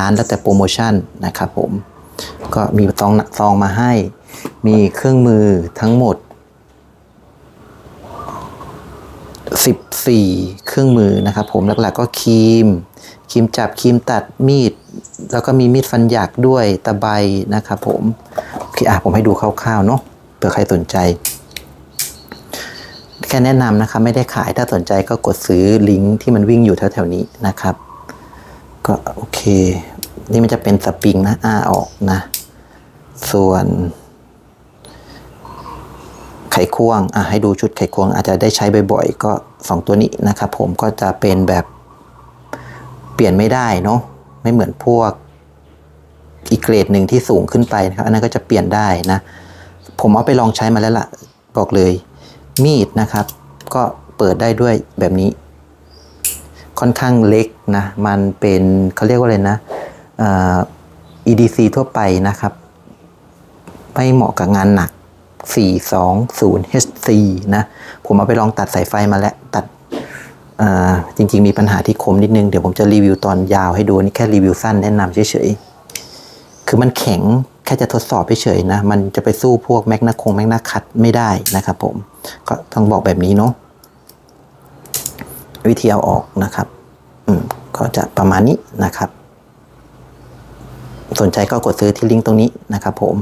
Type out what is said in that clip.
ร้านแล้วแต่โปรโมชั่นนะครับผม ก็มีซองซองมาให้ มีเครื่องมือทั้งหมด 14 เครื่องมือนะครับผมหลักๆก็ครีมครีมจับครีมตัดมีด แล้วก็มีมีดฟันหยักด้วยตะไบนะครับผมโอเคอะผมให้ดูคร่าวๆเนาะเผื่อใครสนใจ แค่แนะนำนะครับไม่ได้ขายถ้าสนใจก็กดซื้อลิงก์ที่มันวิ่งอยู่แถวๆนี้นะครับ ก็โอเค นี่มันจะเป็นสปริงนะอ้าออกนะ ส่วน ไขควงอะให้ดูชุดไขควงอาจจะได้ใช้บ่อยๆ ก็ 2 ตัวนี้นะครับผมก็จะเป็นแบบเปลี่ยนไม่ได้เนาะไม่เหมือนพวกอีกเกรดหนึ่งที่สูงขึ้นไปนะครับอันนั้นก็จะเปลี่ยนได้นะ ผมเอาไปลองใช้มาแล้วล่ะ บอกเลย มีดนะครับ ก็เปิดได้ด้วยแบบนี้ ค่อนข้างเล็กนะ มันเป็นเขาเรียกว่าอะไรนะ EDC ทั่วไปนะครับ ไม่เหมาะกับงานหนัก 420 HC นะ ผมเอาไปลองตัดสายไฟมาแล้ว ตัดจริง ๆ มีปัญหาที่คมนิดนึง เดี๋ยวผมจะรีวิวตอนยาวให้ดูนี่แค่รีวิวสั้นแนะนำเฉยๆ คือมันแข็งแค่จะทดสอบเฉยๆนะ มันจะไปสู้พวกแมกนาคงแมกนาคัดไม่ได้นะครับผม ก็ต้องบอกแบบนี้เนาะ วิธีเอาออกนะครับ อืมก็จะประมาณนี้นะครับ สนใจก็กดซื้อที่ลิงก์ตรงนี้นะครับผม